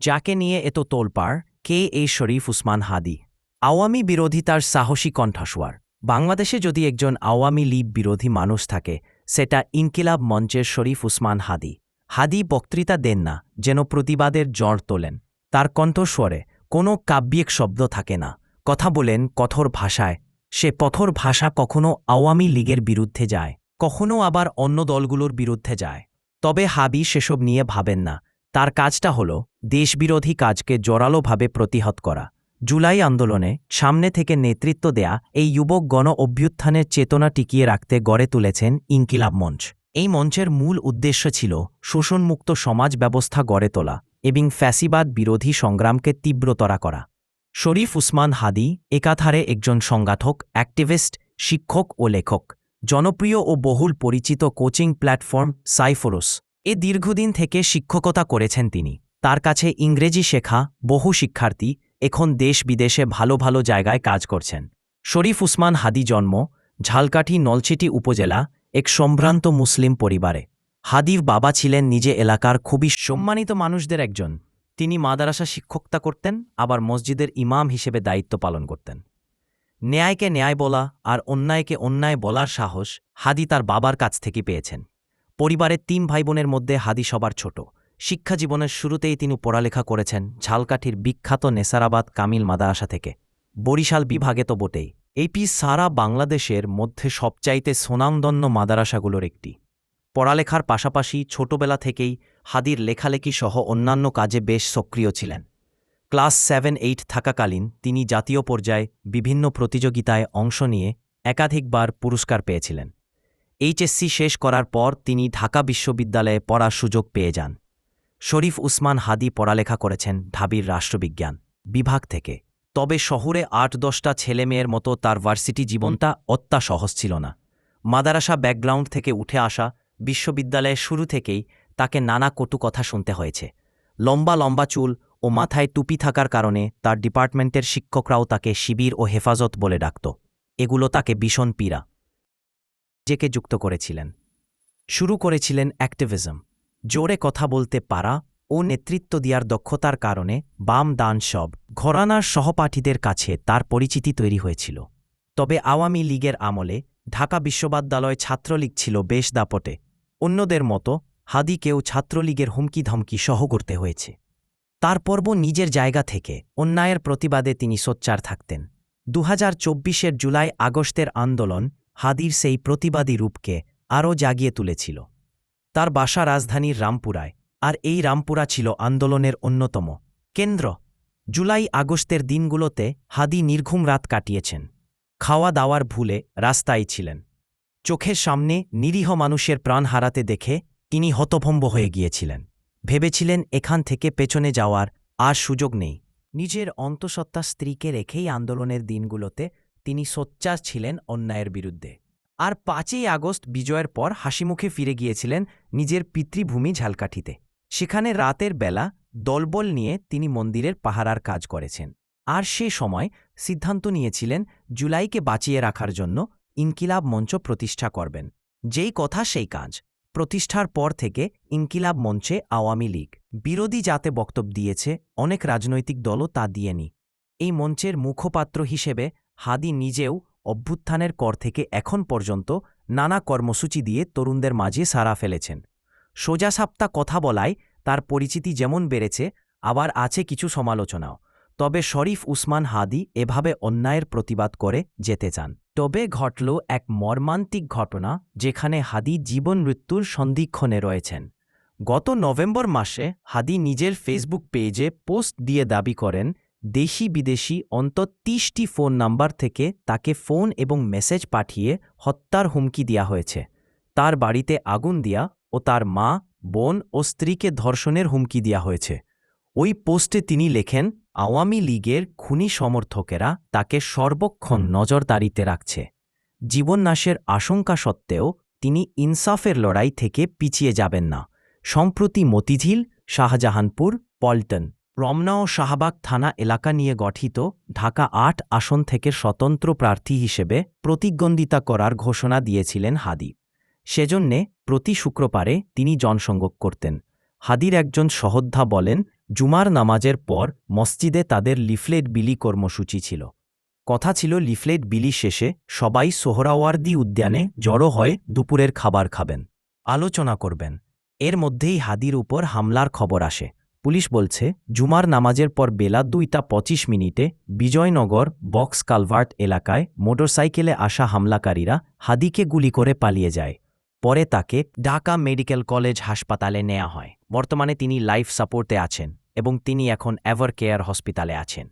যাকে নিয়ে এত তোলপাড়, কে এই শরীফ উসমান হাদি? আওয়ামী বিরোধিতার সাহসী কণ্ঠস্বর বাংলাদেশে যদি একজন আওয়ামী লীগ বিরোধী মানুষ থাকে, সেটা ইনকিলাব মঞ্চের শরীফ উসমান হাদি। হাদি বক্তৃতা দেন না, যেন প্রতিবাদের জ্বর তোলেন। তার কণ্ঠস্বরে কোনো কাব্যিক শব্দ থাকে না। কথা বলেন কঠোর ভাষায়। সে কঠোর ভাষা কখনো আওয়ামী লীগের বিরুদ্ধে যায়, কখনো আবার অন্য দলগুলোর বিরুদ্ধে যায়। তবে হাবি সেসব নিয়ে ভাবেন না। তার কাজটা হল দেশবিরোধী কাজকে জোরালোভাবে প্রতিহত করা। জুলাই আন্দোলনে সামনে থেকে নেতৃত্ব দেয়া এই যুবক গণ অভ্যুত্থানের চেতনা টিকিয়ে রাখতে গড়ে তুলেছেন ইনকিলাব মঞ্চ। এই মঞ্চের মূল উদ্দেশ্য ছিল শোষণমুক্ত সমাজ ব্যবস্থা গড়ে তোলা এবং ফ্যাসিবাদ বিরোধী সংগ্রামকে তীব্রতরা করা। শরীফ উসমান হাদি একাধারে একজন সংগঠক, অ্যাক্টিভিস্ট, শিক্ষক ও লেখক, জনপ্রিয় ও বহুল পরিচিত কোচিং প্ল্যাটফর্ম সাইফোরস। এ দীর্ঘদিন থেকে শিক্ষকতা করেছেন তিনি। তার কাছে ইংরেজি শেখা, বহু শিক্ষার্থী, এখন দেশ বিদেশে ভালো ভালো জায়গায় কাজ করছেন। শরীফ উসমান হাদি জন্ম ঝালকাঠি নলছিটি উপজেলা, এক সম্ভ্রান্ত মুসলিম পরিবারে। হাদির বাবা ছিলেন নিজে এলাকার খুবই সম্মানিত মানুষদের একজন। তিনি মাদারাসা শিক্ষকতা করতেন, আবার মসজিদের ইমাম হিসেবে দায়িত্ব পালন করতেন। ন্যায়কে ন্যায় বলা আর অন্যায়কে অন্যায় বলার সাহস হাদি তার বাবার কাছ থেকে পেয়েছেন। পরিবারের তিন ভাই বোনের মধ্যে হাদি সবার ছোট। শিক্ষা জীবনের শুরুতেই তিনি পড়ালেখা করেছেন ঝালকাঠির বিখ্যাত নেসারাবাদ কামিল মাদারাসা থেকে। বরিশাল বিভাগে তো বটেই। এইটি সারা বাংলাদেশের মধ্যে সবচাইতে সোনামদন্য মাদারাসাগুলোর একটি। পড়ালেখার পাশাপাশি ছোটবেলা থেকেই হাদির লেখালেখি সহ অন্যান্য কাজে বেশ সক্রিয় ছিলেন। ক্লাস সেভেন এইট থাকাকালীন তিনি জাতীয় পর্যায়ে বিভিন্ন প্রতিযোগিতায় অংশ নিয়ে একাধিকবার পুরস্কার পেয়েছিলেন। এইচএসসি শেষ করার পর তিনি ঢাকা বিশ্ববিদ্যালয়ে পড়ার সুযোগ পেয়ে যান। শরীফ উসমান হাদি পড়ালেখা করেছেন ঢাবির রাষ্ট্রবিজ্ঞান বিভাগ থেকে। তবে শহরে আট দশটা ছেলেমেয়ের মতো তার ভার্সিটি জীবনটা অত্যা সহজ ছিল না। মাদারাসা ব্যাকগ্রাউন্ড থেকে উঠে আসা বিশ্ববিদ্যালয়ের শুরু থেকেই তাকে নানা কটু কথা শুনতে হয়েছে। লম্বা লম্বা চুল ও মাথায় টুপি থাকার কারণে তার ডিপার্টমেন্টের শিক্ষকরাও তাকে শিবির ও হেফাজত বলে ডাকত। এগুলো তাকে ভীষণ পীড়া। নিজেকে যুক্ত করেছিলেন। শুরু করেছিলেন অ্যাক্টিভিজম। জোরে কথা বলতে পারা ও নেতৃত্ব দেওয়ার দক্ষতার কারণে বাম দান সব ঘরানার সহপাঠীদের কাছে তার পরিচিতি তৈরি হয়েছিল। তবে আওয়ামী লীগের আমলে ঢাকা বিশ্ববিদ্যালয় ছাত্রলীগ ছিল বেশ দাপটে। অন্যদের মতো হাদিকেও ছাত্রলীগের হুমকি ধমকি সহ করতে হয়েছে। তার পর্ব নিজের জায়গা থেকে অন্যায়ের প্রতিবাদে তিনি সোচ্চার থাকতেন। দু হাজার জুলাই আগস্টের আন্দোলন হাদির সেই প্রতিবাদী রূপকে আরও জাগিয়ে তুলেছিল। তার বাসা রাজধানীর রামপুরায়, আর এই রামপুরা ছিল আন্দোলনের অন্যতম কেন্দ্র। জুলাই আগস্টের দিনগুলোতে হাদি নির্ঘুম রাত কাটিয়েছেন। খাওয়া দাওয়ার ভুলে রাস্তায় ছিলেন। চোখের সামনে নিরীহ মানুষের প্রাণ হারাতে দেখে তিনি হতভম্ব হয়ে গিয়েছিলেন। ভেবেছিলেন এখান থেকে পেছনে যাওয়ার আর সুযোগ নেই। নিজের অন্তঃসত্ত্বা স্ত্রীকে রেখেই আন্দোলনের দিনগুলোতে তিনি সোচ্চার ছিলেন অন্যায়ের বিরুদ্ধে। আর পাঁচই আগস্ট বিজয়ের পর হাসিমুখে ফিরে গিয়েছিলেন নিজের পিতৃভূমি ঝালকাঠিতে। সেখানে রাতের বেলা দলবল নিয়ে তিনি মন্দিরের পাহারার কাজ করেছেন। আর সে সময় সিদ্ধান্ত নিয়েছিলেন জুলাইকে বাঁচিয়ে রাখার জন্য ইনকিলাব মঞ্চ প্রতিষ্ঠা করবেন। যেই কথা সেই কাজ। প্রতিষ্ঠার পর থেকে ইনকিলাব মঞ্চে আওয়ামী লীগ। বিরোধী যাতে বক্তব্য দিয়েছে, অনেক রাজনৈতিক দলও তা দিয়েনি। এই মঞ্চের মুখপাত্র হিসেবে হাদি নিজেও অভ্যুত্থানের কর থেকে এখন পর্যন্ত নানা কর্মসূচি দিয়ে তরুণদের মাঝে সারা ফেলেছেন। সোজা সাপ্তা কথা বলায় তার পরিচিতি যেমন বেড়েছে, আবার আছে কিছু সমালোচনাও। তবে শরীফ উসমান হাদি এভাবে অন্যায়ের প্রতিবাদ করে যেতে চান। তবে ঘটল এক মর্মান্তিক ঘটনা যেখানে হাদি জীবন মৃত্যুর সন্ধিক্ষণে রয়েছেন। গত নভেম্বর মাসে হাদি নিজের ফেসবুক পেজে পোস্ট দিয়ে দাবি করেন দেশি বিদেশি অন্তত তিরিশটি ফোন নাম্বার থেকে তাকে ফোন এবং মেসেজ পাঠিয়ে হত্যার হুমকি দেওয়া হয়েছে। তার বাড়িতে আগুন দিয়া ও তার মা, বোন ও স্ত্রীকে ধর্ষণের হুমকি দেওয়া হয়েছে। ওই পোস্টে তিনি লেখেন, আওয়ামী লীগের খুনি সমর্থকেরা তাকে সর্বক্ষণ নজরদারিতে রাখছে। জীবননাশের আশঙ্কা সত্ত্বেও তিনি ইনসাফের লড়াই থেকে পিছিয়ে যাবেন না। সম্প্রতি মতিঝিল, শাহজাহানপুর, পল্টন। রমনা ও শাহবাগ থানা এলাকা নিয়ে গঠিত ঢাকা আট আসন থেকে স্বতন্ত্র প্রার্থী হিসেবে প্রতিদ্বন্দ্বিতা করার ঘোষণা দিয়েছিলেন হাদি। সেজন্যে প্রতি শুক্রবারে তিনি জনসংযোগ করতেন। হাদির একজন সহোদ্ধা বলেন, জুমার নামাজের পর মসজিদে তাদের লিফলেট বিলি কর্মসূচি ছিল। কথা ছিল, লিফলেট বিলি শেষে সবাই সোহরাওয়ার্দি উদ্যানে জড়ো হয়ে দুপুরের খাবার খাবেন। আলোচনা করবেন। এর মধ্যেই হাদির উপর হামলার খবর আসে। পুলিশ বলছে, জুমার নামাজের পর বেলা দুইটা পঁচিশ মিনিটে বিজয়নগর বক্স কালভার্ট এলাকায় মোটরসাইকেলে আসা হামলাকারীরা হাদিকে গুলি করে পালিয়ে যায়। পরে তাকে ঢাকা মেডিকেল কলেজ হাসপাতালে নেওয়া হয়। বর্তমানে তিনি লাইফ সাপোর্টে আছেন এবং তিনি এখন এভার কেয়ার হসপিটালে আছেন।